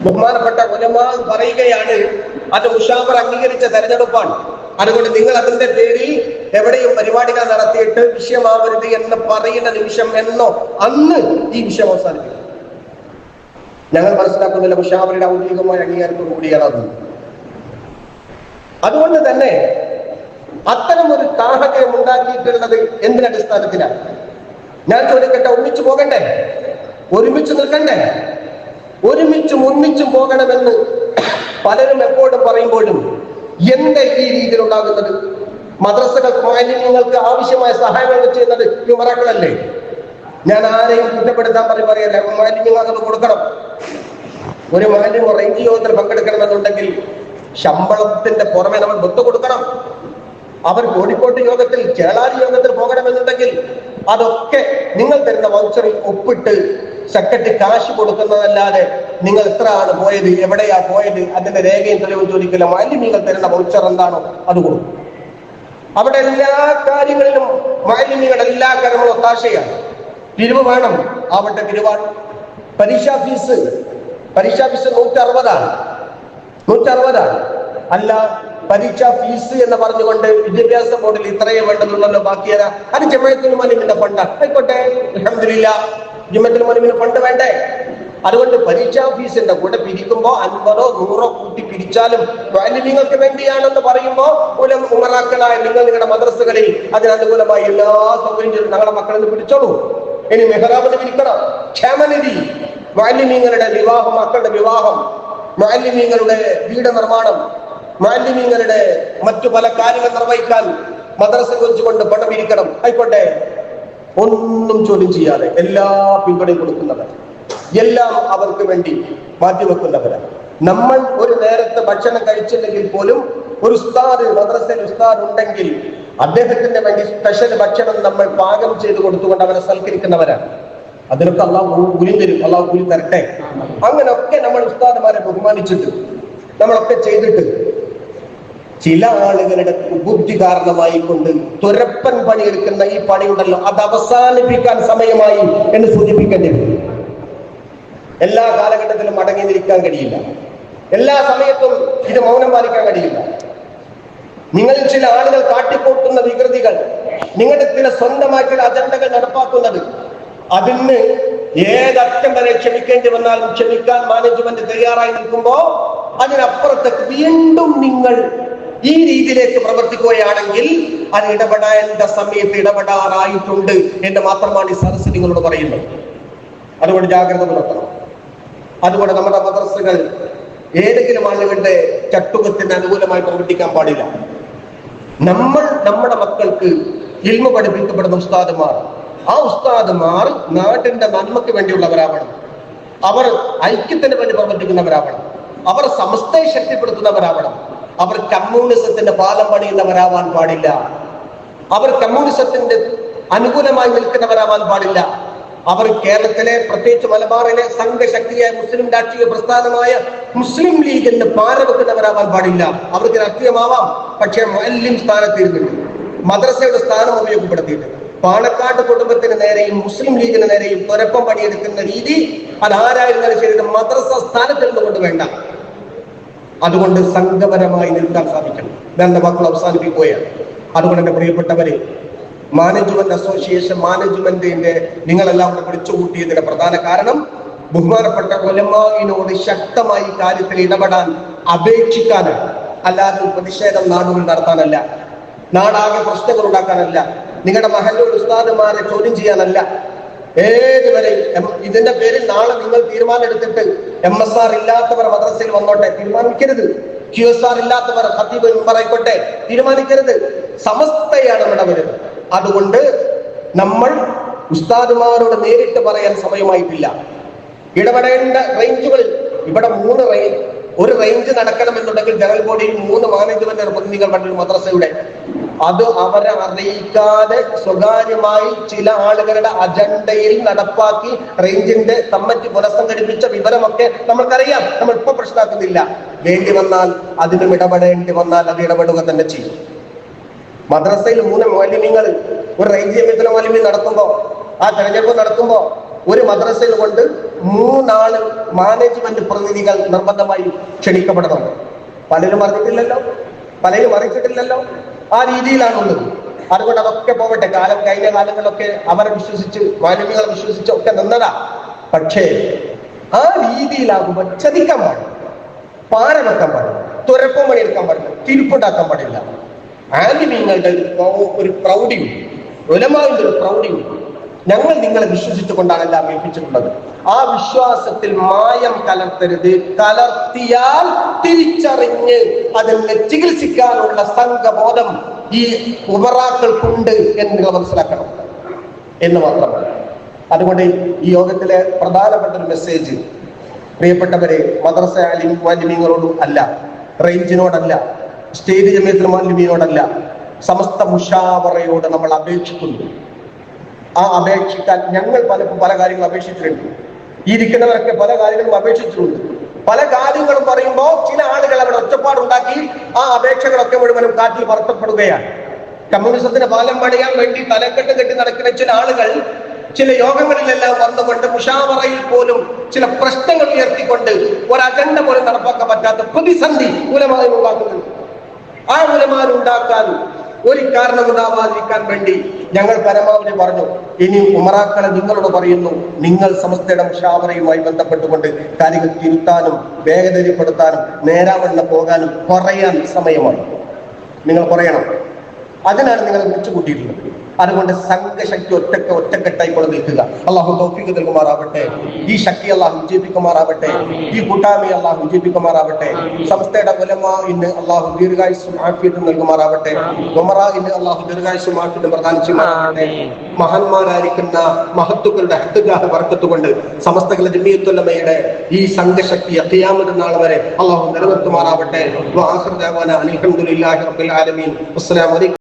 ബഹുമാനപ്പെട്ട ഉലമാ പറയുകയാണ് അത് ഉഷാമർ അംഗീകരിച്ച തെരഞ്ഞെടുപ്പാണ്. അതുകൊണ്ട് നിങ്ങൾ അതിന്റെ പേരിൽ എവിടെയും പരിപാടികൾ നടത്തിയിട്ട് വിഷയമാവരുത് എന്ന് പറയുന്ന നിമിഷം എന്നോ അന്ന് ഈ വിഷയം അവസാനിപ്പിക്കും. ഞങ്ങൾ മനസ്സിലാക്കുന്നില്ല മുഷാവറിയുടെ ഔദ്യോഗികമായ അംഗീകാരത്തോടു കൂടിയാണ് അത്. അതുകൊണ്ട് തന്നെ അത്തരം ഒരു സാഹചര്യം ഉണ്ടാക്കിയിട്ടുള്ളത് എന്തിനടിസ്ഥാനത്തിലാണ് ഞാൻ ചോദിക്കട്ടെ ഒന്നിച്ചു പോകണ്ടേ? ഒരുമിച്ച് നിൽക്കണ്ടേ? ഒരുമിച്ചും ഒന്നിച്ചും പോകണമെന്ന് പലരും എപ്പോഴും പറയുമ്പോഴും എന്റെ ഈ രീതിയിൽ ഉണ്ടാകുന്നത് മദ്രസകൾക്ക് മാലിന്യങ്ങൾക്ക് ആവശ്യമായ സഹായങ്ങൾ ചെയ്യുന്നത് യുവറാക്കളല്ലേ ഞാൻ ആരെയും കുറ്റപ്പെടുത്താൻ പറഞ്ഞു പറയല്ല. മാലിന്യങ്ങൾ അതൊന്ന് കൊടുക്കണം. ഒരു മാലിന്യം റേഞ്ച് യോഗത്തിൽ പങ്കെടുക്കണമെന്നുണ്ടെങ്കിൽ ശമ്പളത്തിന്റെ പുറമെ നമ്മൾ ബുദ്ധ കൊടുക്കണം അവർ കോഴിക്കോട്ട് യോഗത്തിൽ ചേളാരി യോഗത്തിൽ പോകണമെന്നുണ്ടെങ്കിൽ അതൊക്കെ നിങ്ങൾ തരുന്ന വൗച്ചറിൽ ഒപ്പിട്ട് സെക്രട്ടറി കാശ് കൊടുക്കുന്നതല്ലാതെ നിങ്ങൾ എത്രയാണ് പോയത് എവിടെയാ പോയത് അതിന്റെ രേഖയും തെളിവും ചോദിക്കില്ല. മാലിന്യങ്ങൾ തരുന്ന വൗച്ചർ എന്താണോ അത് കൊടുക്കും. അവിടെ എല്ലാ കാര്യങ്ങളിലും മാലിന്യങ്ങളുടെ എല്ലാ കാര്യങ്ങളും ഒത്താശയാണ്. പിരിവ് വേണം. ആവട്ടെ പിരിവാണ്. പരീക്ഷാ ഫീസ് പരീക്ഷാ ഫീസ് നൂറ്റി അറുപതാണ് നൂറ്റി അറുപതാണ് അല്ല പരീക്ഷാ ഫീസ് എന്ന് പറഞ്ഞുകൊണ്ട് വിദ്യാഭ്യാസ ബോർഡിൽ ഇത്രയും വേണ്ടെന്നുള്ളല്ലോ ബാക്കി തരാം അത് ജമയത്തുൽ മലിമിന്റെ ഫണ്ട്. ആയിക്കോട്ടെ അലഹമില്ല ജമയത്തുൽ മലിമിന് ഫണ്ട് വേണ്ടേ? അതുകൊണ്ട് പരീക്ഷാ ഫീസിന്റെ കൂടെ പിരിക്കുമ്പോ അൻപതോ നൂറോ കൂട്ടി പിരിച്ചാലും നിങ്ങൾക്ക് വേണ്ടിയാണെന്ന് പറയുമ്പോ ഉലം ഉമറാക്കളായ നിങ്ങൾ നിങ്ങളുടെ മദ്രസകളിൽ അതിനനുകൂലമായി എല്ലാ സൗകര്യം ഞങ്ങളുടെ മക്കളിൽ നിന്ന് പിടിച്ചോളൂ. ഇനി മെഹ്റാബിന് പിരിക്കണം. ക്ഷേമനിധി. നിങ്ങളുടെ വിവാഹം മക്കളുടെ വിവാഹം. മാലിന്യങ്ങളുടെ വീട് നിർമ്മാണം. മാലിന്യങ്ങളുടെ മറ്റു പല കാര്യങ്ങൾ നിർവഹിക്കാൻ മദ്രസ വെച്ചുകൊണ്ട് പണം ഇരിക്കണം ആയിക്കോട്ടെ. ഒന്നും ചോദ്യം ചെയ്യാതെ എല്ലാ പിന്തുണയും കൊടുക്കുന്നവർ എല്ലാം അവർക്ക് വേണ്ടി മാറ്റിവെക്കുന്നവരാണ്. നമ്മൾ ഒരു നേരത്തെ ഭക്ഷണം കഴിച്ചില്ലെങ്കിൽ പോലും ഒരു ഉസ്താദ് മദ്രസയിൽ ഉസ്താദ് ഉണ്ടെങ്കിൽ അദ്ദേഹത്തിന് വേണ്ടി സ്പെഷ്യൽ ഭക്ഷണം നമ്മൾ പാകം ചെയ്ത് കൊടുത്തുകൊണ്ട് അവരെ സൽക്കരിക്കുന്നവരാണ്. അതിനൊക്കെ അള്ളാഹു കൂലി തരും. അള്ളാഹു കൂലി തരട്ടെ. അങ്ങനെയൊക്കെ നമ്മൾ ഉസ്താദ്മാരെ ബഹുമാനിച്ചിട്ട് നമ്മളൊക്കെ ചെയ്തിട്ട് ചില ആളുകളുടെ ബുദ്ധി കാരണമായി കൊണ്ട് തുരപ്പൻ പണിയെടുക്കുന്ന ഈ പണിയുണ്ടല്ലോ അത് അവസാനിപ്പിക്കാൻ സമയമായി എന്ന് സൂചിപ്പിക്കേണ്ടി വരും. എല്ലാ കാലഘട്ടത്തിലും അടങ്ങി നിൽക്കാൻ കഴിയില്ല. എല്ലാ സമയത്തും ഇത് മൗനം പാലിക്കാൻ കഴിയില്ല. നിങ്ങൾ ചില ആളുകൾ കാട്ടിക്കൂട്ടുന്ന വികൃതികൾ നിങ്ങളുടെ ചില സ്വന്തമായിട്ടുള്ള അജണ്ടകൾ നടപ്പാക്കുന്നത് അതിന് ഏതറ്റം വരെ ക്ഷമിക്കേണ്ടി വന്നാലും ക്ഷമിക്കാൻ മാനേജ്മെന്റ് തയ്യാറായി നിൽക്കുമ്പോ അതിനപ്പുറത്തേക്ക് വീണ്ടും നിങ്ങൾ ഈ രീതിയിലേക്ക് പ്രവർത്തിക്കുകയാണെങ്കിൽ അത് ഇടപെടേണ്ട സമയത്ത് ഇടപെടാറായിട്ടുണ്ട് എന്ന് മാത്രമാണ് ഈ സദസ് നിങ്ങളോട് പറയുന്നത്. അതുകൊണ്ട് ജാഗ്രത പുലർത്തണം. അതുകൊണ്ട് നമ്മുടെ മദ്രസകൾ ഏതെങ്കിലും ആളുകളുടെ ചട്ടുകത്തിന് അനുകൂലമായി പ്രവർത്തിക്കാൻ പാടില്ല. നമ്മൾ നമ്മുടെ മക്കൾക്ക് ഇൽമ പഠിപ്പിക്കപ്പെടുന്ന ഉസ്താദുമാർ ആ ഉസ്താദുമാർ നാട്ടിന്റെ നന്മയ്ക്ക് വേണ്ടിയുള്ളവരാവണം. അവർ ഐക്യത്തിന് വേണ്ടി പ്രവർത്തിക്കുന്നവരാവണം. അവർ സമസ്തയെ ശക്തിപ്പെടുത്തുന്നവരാവണം. അവർ കമ്മ്യൂണിസത്തിന്റെ പാലം പണിയുന്നവരാവാൻ പാടില്ല. അവർ കമ്മ്യൂണിസത്തിന്റെ അനുകൂലമായി നിൽക്കുന്നവരാവാൻ പാടില്ല. അവർ കേരളത്തിലെ പ്രത്യേകിച്ച് മലബാറിലെ സംഘശക്തിയായ മുസ്ലിം രാഷ്ട്രീയ പ്രസ്ഥാനമായ മുസ്ലിം ലീഗിന് പാരവെക്കുന്നവരാവാൻ പാടില്ല. അവർക്ക് രാഷ്ട്രീയമാവാം. പക്ഷേ മുഅല്ലിം സ്ഥാനത്തിരുന്നില്ല. മദ്രസയുടെ സ്ഥാനം ഉപയോഗപ്പെടുത്തിയിട്ട് പാണക്കാട് കുടുംബത്തിന് നേരെയും മുസ്ലിം ലീഗിന് നേരെയും തുരപ്പം പണിയെടുക്കുന്ന രീതി അത് ആരായിരുന്നാലും ശരി മദ്രസ സ്ഥാനത്തിൽ നിന്നുകൊണ്ട് വേണ്ട. അതുകൊണ്ട് സംഘപരമായി നിൽക്കാൻ സാധിക്കണം. ഞാൻ എന്റെ മക്കൾ അവസാനിപ്പിക്കുകയാണ്. അതുകൊണ്ട് എന്റെ പ്രിയപ്പെട്ടവരെ മാനേജ്മെന്റ് അസോസിയേഷൻ മാനേജ്മെന്റിന്റെ നിങ്ങളെല്ലാം കൂടെ വിളിച്ചു കൂട്ടിയതിന്റെ പ്രധാന കാരണം ബഹുമാനപ്പെട്ട കൊലമാവിനോട് ശക്തമായി കാര്യത്തിൽ ഇടപെടാൻ അപേക്ഷിക്കാനാണ്. അല്ലാതെ പ്രതിഷേധം നാടുകൾ നടത്താനല്ല. നാടാകെ പ്രശ്നങ്ങൾ ഉണ്ടാക്കാനല്ല. നിങ്ങളുടെ മഹന്റെ ഉസ്താദുമാരെ ചോദ്യം ചെയ്യാനല്ല. ഏതുവരെ ഇതിന്റെ പേരിൽ നാളെ നിങ്ങൾ തീരുമാനം എടുത്തിട്ട് എം എസ് ആർ ഇല്ലാത്തവർ മദ്രസയിൽ വന്നോട്ടെ. തീരുമാനിക്കരുത്. ക്യു എസ് ആർ ഇല്ലാത്തവർ ഹത്തീബ് പറയിക്കോട്ടെ തീരുമാനിക്കരുത്. സമസ്തയാണ് ഇവിടെ വരുന്നത്. അതുകൊണ്ട് നമ്മൾ ഉസ്താദുമാരോട് നേരിട്ട് പറയാൻ സമയമായിട്ടില്ല. ഇടപെടേണ്ട റേഞ്ചുകൾ ഇവിടെ മൂന്ന് റേഞ്ച്. ഒരു റേഞ്ച് നടക്കണം എന്നുണ്ടെങ്കിൽ ജനറൽ ബോഡിയിൽ മൂന്ന് മാനേജ്മെന്റ് പ്രതിനിധികൾ കണ്ടു മദ്രസയുടെ അത് അവരെ അറിയിക്കാതെ സ്വകാര്യമായി ചില ആളുകളുടെ അജണ്ടയിൽ നടപ്പാക്കി റേഞ്ചിന്റെ കമ്മിറ്റി പുനഃസംഘടിപ്പിച്ച വിവരമൊക്കെ നമ്മൾക്കറിയാം. നമ്മൾ ഇപ്പൊ പ്രശ്നമാക്കുന്നില്ല വേണ്ടി വന്നാൽ അതിനും ഇടപെടേണ്ടി വന്നാൽ അത് ഇടപെടുക തന്നെ ചെയ്യും. മദ്രസയിൽ മൂന്ന് മാലിന്യങ്ങൾ ഒരു റേഞ്ച് എമ്മിത്തിലെ മാലിന്യം നടത്തുമ്പോ ആ തെരഞ്ഞെടുപ്പ് നടത്തുമ്പോ ഒരു മദ്രസയിൽ കൊണ്ട് മൂന്നാൾ മാനേജ്മെന്റ് പ്രതിനിധികൾ നിർബന്ധമായി ക്ഷണിക്കപ്പെടണം പലരും അറിഞ്ഞിട്ടില്ലല്ലോ? പലരും അറിയിച്ചിട്ടില്ലല്ലോ? ആ രീതിയിലാണുള്ളത്. അതുകൊണ്ട് അതൊക്കെ പോകട്ടെ. കാലം കഴിഞ്ഞ കാലങ്ങളിലൊക്കെ അവരെ വിശ്വസിച്ച് മാലിന്യങ്ങളെ വിശ്വസിച്ച് ഒക്കെ നിന്നതാ. പക്ഷേ ആ രീതിയിലാകുമ്പോൾ ചതിക്കാൻ പാടില്ല. പാര വെക്കാൻ പാടില്ല. തുരപ്പം പണിയെടുക്കാൻ പാടില്ല. തിരുപ്പുണ്ടാക്കാൻ പാടില്ല. ആലിമീങ്ങളുടെ ഒരു പ്രൗഢിയുണ്ട്. ഉലമാവിന്റെ ഒരു പ്രൗഢിയും ഞങ്ങൾ നിങ്ങളെ വിശ്വസിച്ചുകൊണ്ടാണ് എല്ലാം ഏൽപ്പിച്ചിട്ടുള്ളത്. ആ വിശ്വാസത്തിൽ മായം കലർത്തരുത്. കലർത്തിയാൽ തിരിച്ചറിഞ്ഞ് അതിനെ ചികിത്സിക്കാനുള്ള സംഘബോധം ഈ ഉപറാക്കൾക്കുണ്ട് എന്ന് നിങ്ങൾ മനസ്സിലാക്കണം. എന്ന് മാത്രമല്ല അതുകൊണ്ട് ഈ യോഗത്തിലെ പ്രധാനപ്പെട്ട ഒരു മെസ്സേജ് പ്രിയപ്പെട്ടവരെ മദ്രസ മാലിന്യങ്ങളോടും അല്ല റേഞ്ചിനോടല്ല സ്റ്റേറ്റ് ജമയത്തിൽ മാലിന്യനോടല്ല സമസ്ത മുഷാവറയോട് നമ്മൾ അപേക്ഷിക്കുന്നു. ആ അപേക്ഷിക്കാൻ ഞങ്ങൾ പല പല കാര്യങ്ങൾ അപേക്ഷിച്ചിട്ടുണ്ട്. ഈ ഇരിക്കുന്നവരൊക്കെ പല കാര്യങ്ങളും അപേക്ഷിച്ചിട്ടുണ്ട്. പല കാര്യങ്ങളും പറയുമ്പോൾ ചില ആളുകൾ അവിടെ ഒറ്റപ്പാടുണ്ടാക്കി ആ അപേക്ഷകളൊക്കെ മുഴുവനും കാറ്റിൽ പറത്തപ്പെടുകയാണ്. കമ്മ്യൂണിസത്തിന് പാലം പണിയാൻ വേണ്ടി തലക്കെട്ട് കെട്ടി നടക്കുന്ന ചില ആളുകൾ ചില യോഗങ്ങളിലെല്ലാം വന്നുകൊണ്ട് മുഷാവറയിൽ പോലും ചില പ്രശ്നങ്ങൾ ഉയർത്തിക്കൊണ്ട് ഒരു അജണ്ട പോലും നടപ്പാക്കാൻ പറ്റാത്ത പ്രതിസന്ധി മൂലമായി ഉണ്ടാക്കുന്നുണ്ട് ആ മൂലമാൻ ഉണ്ടാക്കാൻ ഒരു കാരണമുണ്ടാവാതിരിക്കാൻ വേണ്ടി ഞങ്ങൾ പരമാവധി പറഞ്ഞു. ഇനി ഉമറാക്കളെ നിങ്ങളോട് പറയുന്നു നിങ്ങൾ സമസ്തയുടെ മുഷാവറയുമായി ബന്ധപ്പെട്ടുകൊണ്ട് കാര്യങ്ങൾ തിരുത്താനും വേഗതരിപ്പെടുത്താനും നേരാവണ്ണ പോകാനും പറയാൻ സമയമാണ് നിങ്ങൾ പറയണം. അതിനാണ് നിങ്ങൾ വിളിച്ചു കൂട്ടിയിട്ടുള്ളത് അതുകൊണ്ട് സംഘശക്തി ഒറ്റക്ക ഒറ്റക്കെട്ടായി കൊണ്ട് നിൽക്കുക. അള്ളാഹു തൗഫീഖ് നൽകുമാറാവട്ടെ. ഈ ശക്തി അള്ളാഹു വിജയിപ്പിക്കുമാറാവട്ടെ. ഈ കൂട്ടായ്മ അള്ളാഹു വിജയിപ്പിക്കുമാറാവട്ടെ. സംസ്ഥയുടെ ഉലമാ ഇന്ന് അള്ളാഹു ദീർഘായുസും ആഫിയത്തും നൽകുമാറാവട്ടെ. ഉമറ ഇന്ന് അള്ളാഹു ദീർഘായുസും ആഫിയത്തും പ്രദാനം ചെയ്യുമാറാവട്ടെ മഹാന്മാരായിരിക്കുന്ന മഹത്തുക്കളുടെ ഹത്തുഗ്രാഹ വർക്കത്തുകൊണ്ട് സമസ്ത ജമിയത്തുല്ലമയുടെ ഈ സംഘശക്തി അത്യാമത നാൾ വരെ അള്ളാഹു നിലനിർത്തുമാറാവട്ടെ. അലഹമുല്ലാഹി റബ്ബിൽ ആലമീൻ. അസ്സലാമു അലൈക്കും.